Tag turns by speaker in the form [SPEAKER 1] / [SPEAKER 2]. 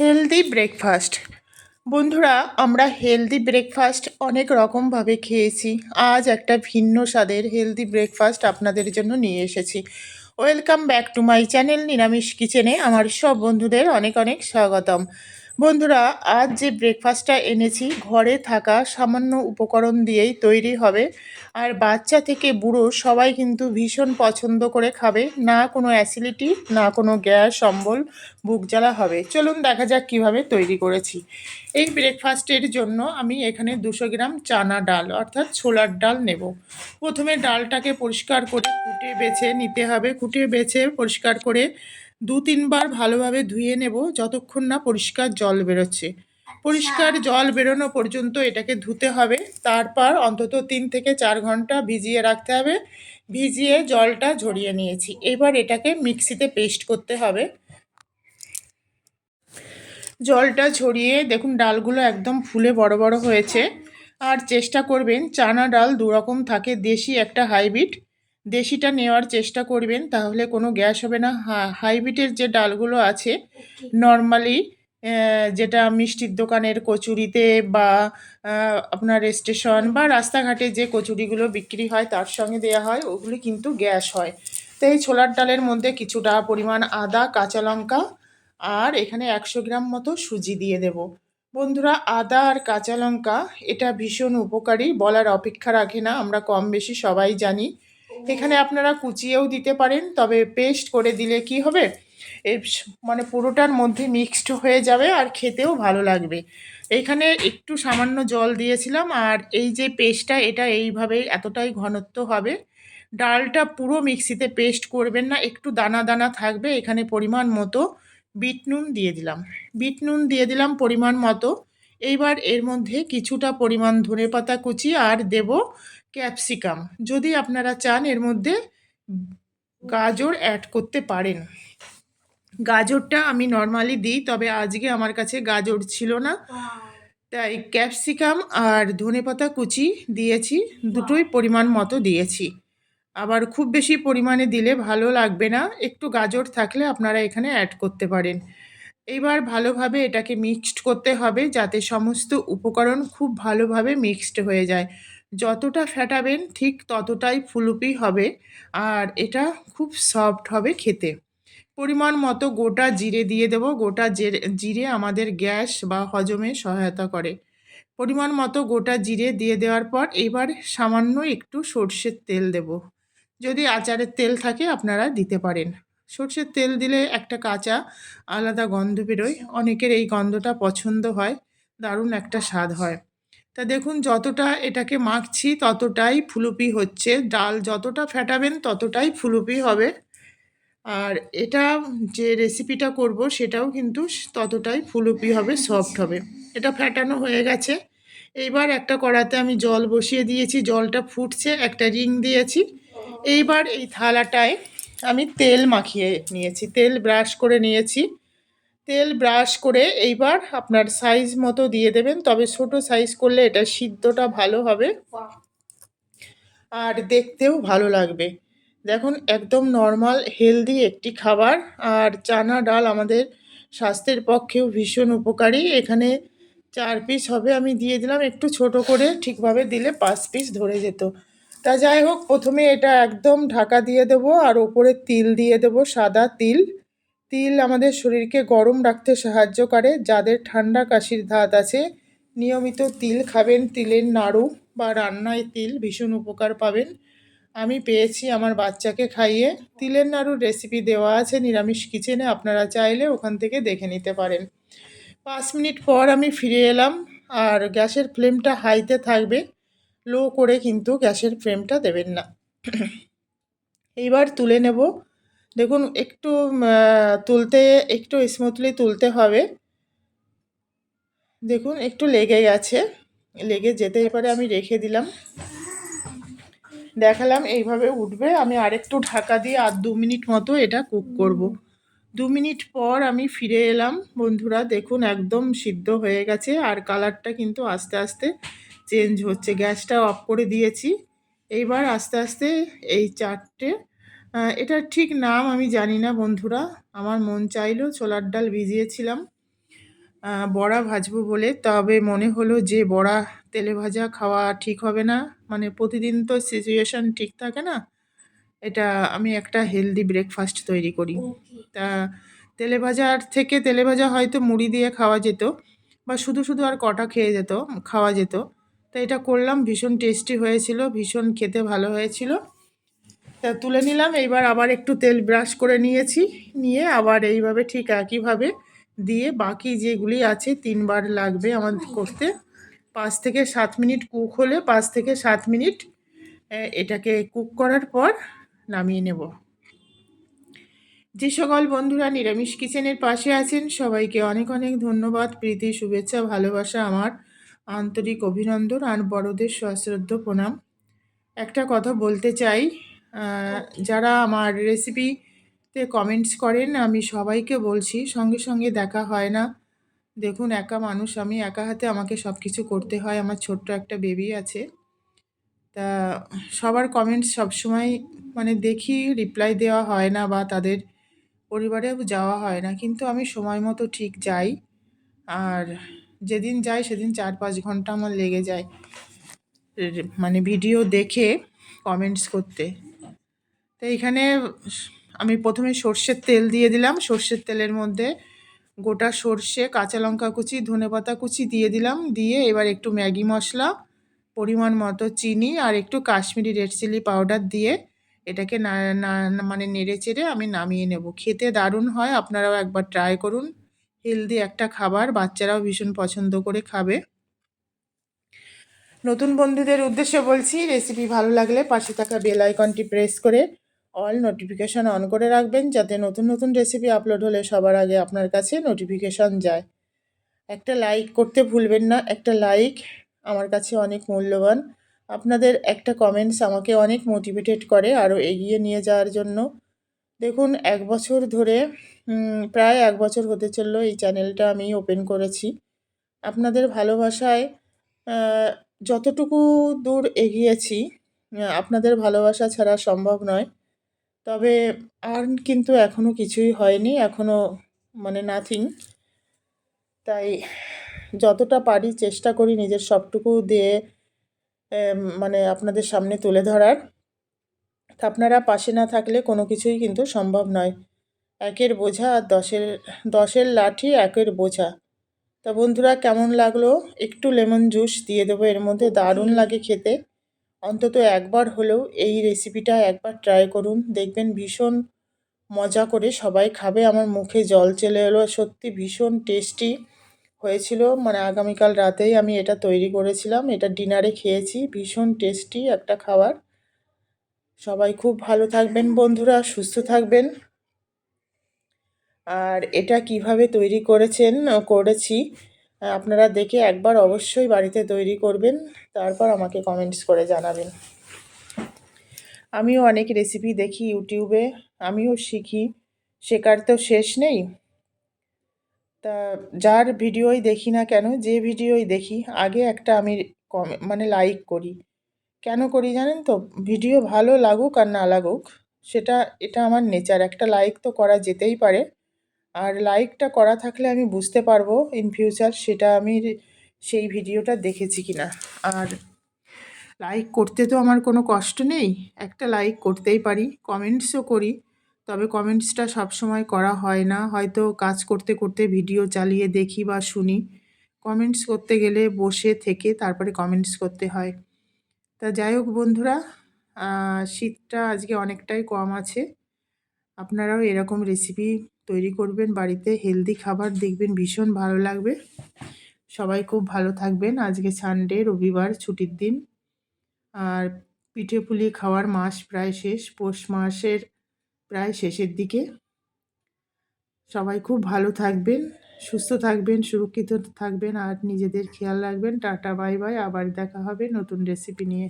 [SPEAKER 1] Healthy breakfast বন্ধুরা, আমরা healthy breakfast অনেক রকমভাবে খেয়েছি। আজ একটা ভিন্ন স্বাদের হেলদি ব্রেকফাস্ট আপনাদের জন্য নিয়ে এসেছি। Welcome back to my channel নিরামিষ কিচেনে আমার সব বন্ধুদের অনেক অনেক স্বাগতম। বন্ধুরা, আজ যে ব্রেকফাস্টটা এনেছি, ঘরে থাকা সামান্য উপকরণ দিয়েই তৈরি হবে। আর বাচ্চা থেকে বুড়ো সবাই কিন্তু ভীষণ পছন্দ করে খাবে। না কোনো অ্যাসিডিটি না কোনো গ্যাস, অম্বল, বুক জ্বালা হবে। চলুন দেখা যাক কীভাবে তৈরি করেছি। এই ব্রেকফাস্টের জন্য আমি এখানে দুশো গ্রাম চানা ডাল, অর্থাৎ ছোলার ডাল নেব। প্রথমে ডালটাকে পরিষ্কার করে কুটে বেছে নিতে হবে। কুটে বেছে পরিষ্কার করে দু তিনবার ভালোভাবে ধুয়ে নেব যতক্ষণ না পরিষ্কার জল বেরোচ্ছে। পরিষ্কার জল বেরোনো পর্যন্ত এটাকে ধুতে হবে। তারপর অন্তত তিন থেকে চার ঘণ্টা ভিজিয়ে রাখতে হবে। ভিজিয়ে জলটা ঝরিয়ে নিয়েছি। এবার এটাকে মিক্সিতে পেস্ট করতে হবে। জলটা ঝরিয়ে দেখুন ডালগুলো একদম ফুলে বড় বড় হয়েছে। আর চেষ্টা করবেন চানা ডাল দুরকম থাকে দেশি একটা হাইব্রিড। দেশিটা নেওয়ার চেষ্টা করবেন, তাহলে কোনো গ্যাস হবে না। হাইব্রিডের যে ডালগুলো আছে নর্মালি যেটা মিষ্টির দোকানের কচুরিতে বা আপনার স্টেশন বা রাস্তাঘাটে যে কচুরিগুলো বিক্রি হয়, তার সঙ্গে দেওয়া হয়, ওগুলি কিন্তু গ্যাস হয়। তো এই ছোলার ডালের মধ্যে কিছুটা পরিমাণ আদা, কাঁচা লঙ্কা আর এখানে একশো গ্রাম মতো সুজি দিয়ে দেব। বন্ধুরা, আদা আর কাঁচা লঙ্কা, এটা ভীষণ উপকারী, বলার অপেক্ষা রাখে না, আমরা কম বেশি সবাই জানি। এখানে আপনারা কুচিয়েও দিতে পারেন, তবে পেস্ট করে দিলে কি হবে? এর মানে পুরোটার মধ্যে মিক্সড হয়ে যাবে আর খেতেও ভালো লাগবে। এখানে একটু সামান্য জল দিয়েছিলাম, আর এই যে পেস্টটা এটা এইভাবেই এতটাই ঘনত্ব হবে। ডালটা পুরো মিক্সিতে পেস্ট করবেন না, একটু দানা দানা থাকবে, এখানে পরিমাণ মতো বিট নুন দিয়ে দিলাম। বিট নুন দিয়ে দিলাম পরিমাণ মতো। এইবার এর মধ্যে কিছুটা পরিমাণ ধনে পাতা কুচি আর দেব ক্যাপসিকাম। যদি আপনারা চান এর মধ্যে গাজর অ্যাড করতে পারেন। গাজরটা আমি নর্মালি দিই, তবে আজকে আমার কাছে গাজর ছিল না। তাই ক্যাপসিকাম আর ধনে পাতা কুচি দিয়েছি, দুটোই পরিমাণ মতো দিয়েছি। আবার খুব বেশি পরিমাণে দিলে ভালো লাগবে না। একটু গাজর থাকলে আপনারা এখানে অ্যাড করতে পারেন। এবার ভালোভাবে এটাকে মিক্সড করতে হবে যাতে সমস্ত উপকরণ খুব ভালোভাবে মিক্সড হয়ে যায়। যতটা ফ্যাটাবেন ঠিক ততটাই ফুলুপি হবে আর এটা খুব সফট হবে খেতে। পরিমাণ মতো গোটা জিরে দিয়ে দেব, গোটা জিরে আমাদের গ্যাস বা হজমে সহায়তা করে। পরিমাণ মতো গোটা জিরে দিয়ে দেওয়ার পর এবার সামান্য একটু সর্ষের তেল দেব। যদি আচারের তেল থাকে আপনারা দিতে পারেন। সর্ষের তেল দিলে একটা কাঁচা আলাদা গন্ধ বেরোয়। অনেকের এই গন্ধটা পছন্দ হয়, দারুণ একটা স্বাদ হয়। তা দেখুন, যতটা এটাকে মাখছি ততটাই ফুলুপি হচ্ছে। ডাল যতটা ফ্যাটাবেন ততটাই ফুলুপি হবে। আর এটা যে রেসিপিটা করব সেটাও কিন্তু ততটাই ফুলুপি হবে, সফট হবে। এটা ফ্যাটানো হয়ে গেছে। এইবার একটা কড়াতে আমি জল বসিয়ে দিয়েছি। জলটা ফুটছে, একটা রিং দিয়েছি। এইবার এই থালাটায় আমি তেল মাখিয়ে নিয়েছি, তেল ব্রাশ করে নিয়েছি। তেল ব্রাশ করে এইবার আপনার সাইজ মতো দিয়ে দেবেন, তবে ছোট সাইজ করলে এটা সিদ্ধটা ভালো হবে। আর দেখতেও ভালো লাগবে। দেখুন, একদম নর্মাল হেলদি একটি খাবার। আর চানা ডাল আমাদের স্বাস্থ্যের পক্ষেও ভীষণ উপকারী। এখানে চার পিস হবে, আমি দিয়ে দিলাম, একটু ছোট করে ঠিকভাবে দিলে পাঁচ পিস ধরে যেত। তা যাই হোক, প্রথমে এটা একদম ঢাকা দিয়ে দেব আর ওপরে তিল দিয়ে দেব, সাদা তিল। তিল আমাদের শরীরকে গরম রাখতে সাহায্য করে, যাদের ঠান্ডা কাশির ধাত আছে, নিয়মিত তিল খাবেন, তিলের নাড়ু বা রান্নায় তিল ভীষণ উপকার পাবেন। আমি পেয়েছি আমার বাচ্চাকে খাইয়ে। তিলের নাড়ুর রেসিপি দেওয়া আছে নিরামিষ কিচেনে আপনারা চাইলে ওখান থেকে দেখে নিতে পারেন। পাঁচ মিনিট পর আমি ফিরে এলাম, আর গ্যাসের ফ্লেমটা হাইতে থাকবে। লো করে কিন্তু গ্যাসের ফ্লেমটা দেবেন না। এইবার তুলে নেব। দেখুন, একটু তুলতে, একটু স্মুথলি তুলতে হবে। দেখুন, একটু লেগে গেছে। লেগে যেতেই পারে আমি রেখে দিলাম। দেখালাম এইভাবে উঠবে। আমি আরেকটু ঢাকা দিয়ে আর দু মিনিট মতো এটা কুক করব। দু মিনিট পর আমি ফিরে এলাম। বন্ধুরা, দেখুন একদম সিদ্ধ হয়ে গেছে আর কালারটা কিন্তু আস্তে আস্তে চেঞ্জ হচ্ছে। গ্যাসটা অফ করে দিয়েছি। এইবার আস্তে আস্তে এই চারটে এটার ঠিক নাম আমি জানি না বন্ধুরা, আমার মন চাইলো ছোলার ডাল ভিজিয়েছিলাম বড়া ভাজবো বলে। তবে মনে হলো যে বড়া তেলে ভাজা খাওয়া ঠিক হবে না। মানে প্রতিদিন তো সিচুয়েশান ঠিক থাকে না। এটা আমি একটা হেলদি ব্রেকফাস্ট তৈরি করি। তা তেলে ভাজার থেকে তেলে ভাজা হয়তো মুড়ি দিয়ে খাওয়া যেত বা শুধু শুধু আর কটা খেয়ে যেত খাওয়া যেত। তো এটা করলাম ভীষণ টেস্টি হয়েছিল ভীষণ খেতে ভালো হয়েছিল। তা তুলে নিলাম এইবার আবার একটু তেল ব্রাশ করে নিয়েছি নিয়ে আবার এইভাবে ঠিক একইভাবে দিয়ে বাকি যেগুলি আছে তিনবার লাগবে আমার করতে। পাঁচ থেকে সাত মিনিট কুক হলে পাঁচ থেকে সাত মিনিট এটাকে কুক করার পর নামিয়ে নেব। যে সকল বন্ধুরা নিরামিষ কিচেনের পাশে আছেন সবাইকে অনেক অনেক ধন্যবাদ প্রীতি শুভেচ্ছা ভালোবাসা আমার আন্তরিক অভিনন্দন আর বড়দের সশ্রদ্ধ প্রণাম। একটা কথা বলতে চাই যারা আমার রেসিপিতে কমেন্টস করেন আমি সবাইকে বলছি সঙ্গে সঙ্গে দেখা হয় না। দেখুন একা মানুষ আমি একা হাতে আমাকে সব কিছু করতে হয় আমার ছোট্ট একটা বেবি আছে। তা সবার কমেন্টস সবসময় মানে দেখি রিপ্লাই দেওয়া হয় না বা তাদের পরিবারেও যাওয়া হয় না। কিন্তু আমি সময় মতো ঠিক যাই। আর যেদিন যাই সেদিন চার পাঁচ ঘণ্টা আমার লেগে যায়। মানে ভিডিও দেখে কমেন্টস করতে। তো এইখানে আমি প্রথমে সর্ষের তেল দিয়ে দিলাম। সর্ষের তেলের মধ্যে গোটা সর্ষে, কাঁচা লঙ্কা কুচি, ধনেপাতা কুচি দিয়ে দিলাম। দিয়ে এবার একটু ম্যাগি মশলা পরিমাণ মতো চিনি আর একটু কাশ্মীরি রেড চিলি পাউডার দিয়ে এটাকে না, না- মানে নেড়ে চেড়ে আমি নামিয়ে নেব। খেতে দারুণ হয়, আপনারাও একবার ট্রাই করুন। হেলদি একটা খাবার, বাচ্চারাও ভীষণ পছন্দ করে খাবে। নতুন বন্ধুদের উদ্দেশ্যে বলছি রেসিপি ভালো লাগলে পাশে থাকা বেল আইকনটি প্রেস করে অল নোটিফিকেশান অন করে রাখবেন, যাতে নতুন নতুন রেসিপি আপলোড হলে সবার আগে আপনার কাছে নোটিফিকেশান যায়। একটা লাইক করতে ভুলবেন না, একটা লাইক আমার কাছে অনেক মূল্যবান। আপনাদের একটা কমেন্টস আমাকে অনেক মোটিভেটেড করে আরও এগিয়ে নিয়ে যাওয়ার জন্য। দেখুন, এক বছর ধরে প্রায় এক বছর হতে চলল এই চ্যানেলটা আমি ওপেন করেছি। আপনাদের ভালোবাসায় যতটুকু দূর এগিয়েছি আপনাদের ভালোবাসা ছাড়া সম্ভব নয়। তবে আর্ন কিন্তু এখনও কিছুই হয়নি এখনও মানে নাথিং তাই যতটা পারি চেষ্টা করি নিজের সবটুকু দিয়ে মানে আপনাদের সামনে তুলে ধরার। আপনারা পাশে না থাকলে কোনো কিছুই কিন্তু সম্ভব নয়। একের বোঝা আর দশের দশের লাঠি একের বোঝা। তা বন্ধুরা কেমন লাগল? একটু লেমন জুস দিয়ে দেবো এর মধ্যে দারুণ লাগে খেতে। অন্তত একবার হলেও এই রেসিপিটা একবার ট্রাই করুন। দেখবেন ভীষণ মজা করে সবাই খাবে। আমার মুখে জল চলে এলো। সত্যি ভীষণ টেস্টি হয়েছিল মানে আগামীকাল রাতেই আমি এটা তৈরি করেছিলাম। এটা ডিনারে খেয়েছি, ভীষণ টেস্টি একটা খাবার। সবাই খুব ভালো থাকবেন বন্ধুরা, সুস্থ থাকবেন। আর এটা কীভাবে তৈরি করেছেন করেছি আপনারা দেখে একবার অবশ্যই বাড়িতে তৈরি করবেন, তারপর আমাকে কমেন্টস করে জানাবেন। আমিও অনেক রেসিপি দেখি ইউটিউবে, আমিও শিখি, শেখার তো শেষ নেই। তা যার ভিডিওই দেখি না কেন, যে ভিডিওই দেখি, আগে একটা আমি কম মানে লাইক করি। কেন করি জানেন তো? ভিডিও ভালো লাগুক আর না লাগুক, সেটা, এটা আমার নেচার একটা লাইক তো করা যেতেই পারে। আর লাইকটা করা থাকলে আমি বুঝতে পারব ইন ফিউচার সেটা আমি সেই ভিডিওটা দেখেছি কি না আর লাইক করতে তো আমার কোনো কষ্ট নেই। একটা লাইক করতেই পারি কমেন্টসও করি। তবে কমেন্টসটা সবসময় করা হয় না। হয়তো কাজ করতে করতে ভিডিও চালিয়ে দেখি বা শুনি। কমেন্টস করতে গেলে বসে থেকে তারপরে কমেন্টস করতে হয়। তা যাই হোক বন্ধুরা শীতটা আজকে অনেকটাই কম আছে। আপনারাও এরকম রেসিপি তৈরি করবেন বাড়িতে হেলদি খাবার দেখবেন ভীষণ ভালো লাগবে। সবাই খুব ভালো থাকবেন। আজকে সানডে রবিবার ছুটির দিন। আর পিঠে পুলি খাওয়ার মাস প্রায় শেষ। পৌষ মাসের প্রায় শেষের দিকে। সবাই খুব ভালো থাকবেন, সুস্থ থাকবেন, সুরক্ষিত থাকবেন, আর নিজেদের খেয়াল রাখবেন। Tata, bye bye. আবার দেখা হবে নতুন রেসিপি নিয়ে।